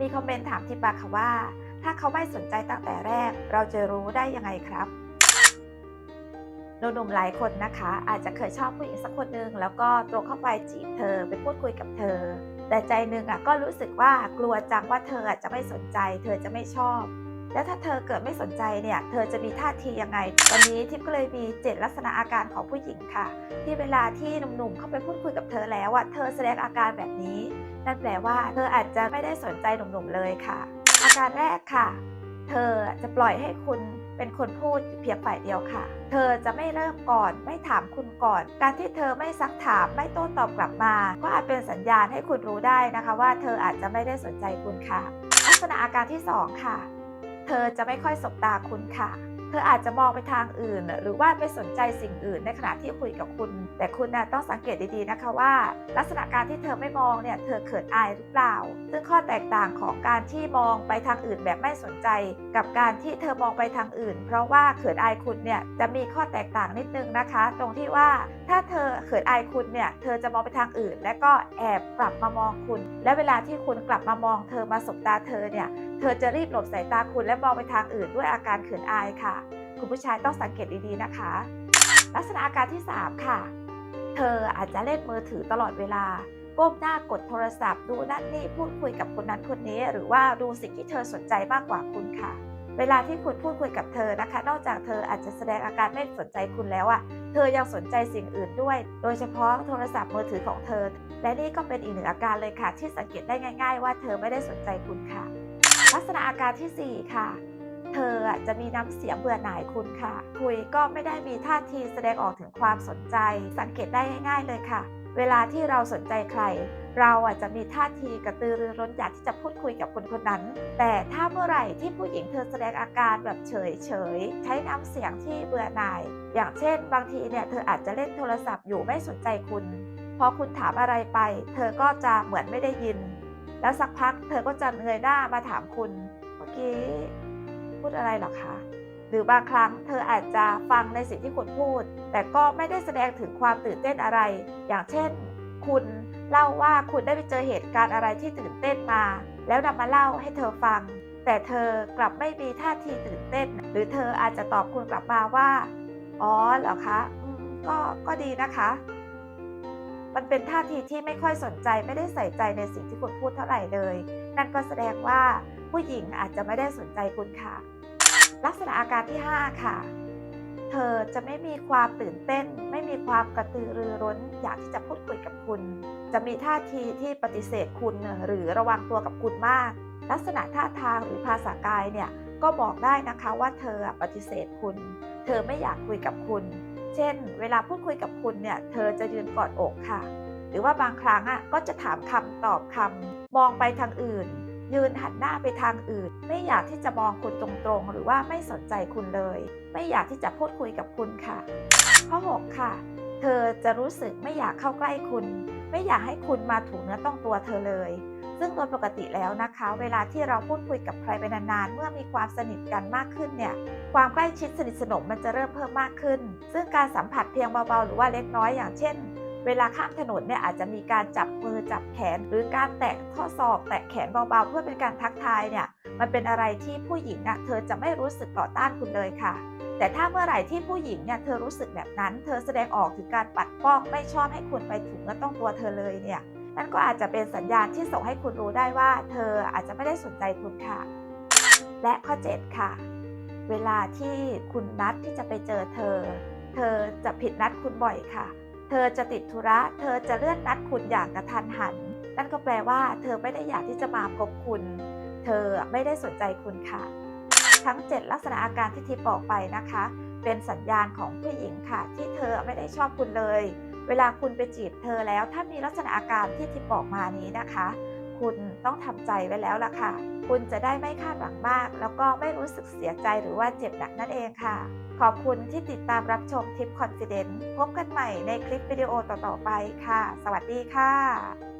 มีคอมเมนต์ถามทิปมาค่ะว่า ถ้าเขาไม่สนใจตั้งแต่แรก เราจะรู้ได้ยังไงครับหนุ่มๆหลายคนนะคะ อาจจะเคยชอบผู้หญิงสักคนหนึ่งแล้วก็ตรงเข้าไปจีบเธอไปพูดคุยกับเธอ แต่ใจหนึ่งอะก็รู้สึกว่ากลัวจังว่าเธออะจะไม่สนใจ เธอจะไม่ชอบ แล้วถ้าเธอเกิดไม่สนใจเนี่ย เธอจะมีท่าทียังไง วันนี้ทิพย์ก็เลยมีเจ็ดลักษณะอาการของผู้หญิงค่ะ ที่เวลาที่หนุ่มๆเข้าไปพูดคุยกับเธอแล้วอะเธอแสดงอาการแบบนี้ นั่นแปลว่าเธออาจจะไม่ได้สนใจหนุ่มๆเลยค่ะ อาการแรกค่ะ เธอจะปล่อยให้คุณเป็นคนพูดเพียงฝ่ายเดียวค่ะ เธอจะไม่เริ่มก่อน ไม่ถามคุณก่อน การที่เธอไม่ซักถามไม่โต้ตอบกลับมา ก็อาจเป็นสัญญาณให้คุณรู้ได้นะคะ ว่าเธออาจจะไม่ได้สนใจคุณค่ะ ลักษณะอาการที่สองค่ะ เธอจะไม่ค่อยสบตาคุณค่ะ เธออาจจะมองไปทางอื่น หรือว่าไปสนใจสิ่งอื่นในขณะที่คุยกับคุณ แต่คุณนะต้องสังเกตดีๆนะคะว่า ลักษณะการที่เธอไม่มองเนี่ยเธอเขินอายหรือเปล่า ซึ่งข้อแตกต่างของการที่มองไปทางอื่นแบบไม่สนใจ กับการที่เธอมองไปทางอื่น เพราะว่าเขินอายคุณเนี่ยจะมีข้อแตกต่างนิดนึงนะคะ ตรงที่ว่าถ้าเธอเขินอายคุณเนี่ยเธอจะมองไปทางอื่น และก็แอบกลับมามองคุณ และเวลาที่คุณกลับมามองเธอมาสบตาเธอเนี่ยเธอจะรีบหลบสายตาคุณและมองไปทางอื่นด้วยอาการเขินอายค่ะ คุณผู้ชายต้องสังเกตดีๆนะคะ ลักษณะอาการที่ 3 ค่ะ เธออาจจะเล่นมือถือตลอดเวลาก้มหน้ากดโทรศัพท์ ดูนั่นนี่พูดคุยกับคนนั้นคนนี้ หรือว่าดูสิ่งที่เธอสนใจมากกว่าคุณค่ะ เวลาที่คุณพูดคุยกับเธอนะคะ นอกจากเธออาจจะแสดงอาการไม่สนใจคุณแล้วอะ่ะเธอยังสนใจสิ่งอื่นด้วย โดยเฉพาะโทรศัพท์มือถือของเธอ และนี่ก็เป็นอีกหนึ่งอาการเลยค่ะ ที่สังเกตได้ง่าย ๆ ว่าเธอไม่ได้สนใจคุณค่ะ ลักษณะอาการทีสี่4 ค่ะ เธอจะมีน้ำเสียงเบื่อหน่ายคุณค่ะ คุยก็ไม่ได้มีท่าทีแสดงออกถึงความสนใจ สังเกตได้ง่ายๆเลยค่ะ เวลาที่เราสนใจใคร เราอาจจะมีท่าทีกระตือรือร้นอยากที่จะพูดคุยกับคนคนนั้น แต่ถ้าเมื่อไหร่ที่ผู้หญิงเธอแสดงอาการแบบเฉยเฉยใช้น้ำเสียงที่เบื่อหน่าย อย่างเช่น บางทีเนี่ยเธออาจจะเล่นโทรศัพท์อยู่ไม่สนใจคุณพอคุณถามอะไรไป เธอก็จะเหมือนไม่ได้ยิน แล้วสักพักเธอก็จะเงยหน้ามาถามคุณ เมื่อกี้ พูดอะไรหรอคะหรือบางครั้งเธออาจจะฟังในสิ่งที่คุณพูด แต่ก็ไม่ได้แสดงถึงความตื่นเต้นอะไร อย่างเช่น คุณเล่าว่าคุณได้ไปเจอเหตุการณ์อะไรที่ตื่นเต้นมา แล้วนำมาเล่าให้เธอฟัง แต่เธอกลับไม่มีท่าทีตื่นเต้น หรือเธออาจจะตอบคุณกลับมาว่า อ๋อเหรอคะก็ก็ดีนะคะ มันเป็นท่าทีที่ไม่ค่อยสนใจไม่ได้ใส่ใจในสิ่งที่คุณพูดเท่าไหร่เลย นั่นก็แสดงว่า ผู้หญิงอาจจะไม่ได้สนใจคุณค่ะ ลักษณะอาการที่ 5 ค่ะ เธอจะไม่มีความตื่นเต้น ไม่มีความกระตือรือร้น อยากที่จะพูดคุยกับคุณ จะมีท่าทีที่ปฏิเสธคุณหรือระวังตัวกับคุณมาก ลักษณะท่าทางหรือภาษากายเนี่ยก็บอกได้นะคะว่าเธอปฏิเสธคุณ เธอไม่อยากคุยกับคุณ เช่น เวลาพูดคุยกับคุณเนี่ย เธอจะยืนกอดอกค่ะ หรือว่าบางครั้งอะก็จะถามคำตอบคำมองไปทางอื่น ยืนหันหน้าไปทางอื่น ไม่อยากที่จะมองคุณตรงๆ หรือว่าไม่สนใจคุณเลย ไม่อยากที่จะพูดคุยกับคุณค่ะ ข้อ 6 ค่ะ เธอจะรู้สึกไม่อยากเข้าใกล้คุณ ไม่อยากให้คุณมาถูเนื้อต้องตัวเธอเลย ซึ่งโดยปกติแล้วนะคะ เวลาที่เราพูดคุยกับใครไปนานๆ เมื่อมีความสนิทกันมากขึ้นเนี่ยความใกล้ชิดสนิทสนมมันจะเริ่มเพิ่มมากขึ้น ซึ่งการสัมผัสเพียงเบาๆ หรือว่าเล็กน้อยอย่างเช่น เวลาข้ามถนนเนี่ยอาจจะมีการจับมือจับแขน หรือการแตะข้อศอก แตะแขนเบาๆ เพื่อเป็นการทักทายเนี่ยมันเป็นอะไรที่ผู้หญิงอะเธอจะไม่รู้สึกต่อต้านคุณเลยค่ะ แต่ถ้าเมื่อไหร่ที่ผู้หญิงเนี่ยเธอรู้สึกแบบนั้น เธอแสดงออกถึงการปัดป้องไม่ชอบให้คุณไปถึงและต้องตัวเธอเลยเนี่ยนั่นก็อาจจะเป็นสัญญาณที่ส่งให้คุณรู้ได้ว่า เธออาจจะไม่ได้สนใจคุณค่ะ และข้อ 7 ค่ะ เวลาที่คุณนัดที่จะไปเจอเธอ เธอจะผิดนัดคุณบ่อยค่ะ เธอจะติดธุระ เธอจะเลื่อนนัดคุณอย่างกระทันหัน นั่นก็แปลว่า เธอไม่ได้อยากที่จะมาพบคุณ เธอไม่ได้สนใจคุณค่ะ ทั้ง 7 ลักษณะอาการที่ทิปบอกไปนะคะ เป็นสัญญาณของผู้หญิงค่ะ ที่เธอไม่ได้ชอบคุณเลย เวลาคุณไปจีบเธอแล้ว ถ้ามีลักษณะอาการที่ทิปบอกมานี้นะคะ คุณต้องทำใจไว้แล้วล่ะค่ะ คุณจะได้ไม่คาดหวังมาก แล้วก็ไม่รู้สึกเสียใจหรือว่าเจ็บหนักนั่นเองค่ะ ขอบคุณที่ติดตามรับชมทิปคอนฟิเดนซ์พบกันใหม่ในคลิปวิดีโอต่อๆไปค่ะ สวัสดีค่ะ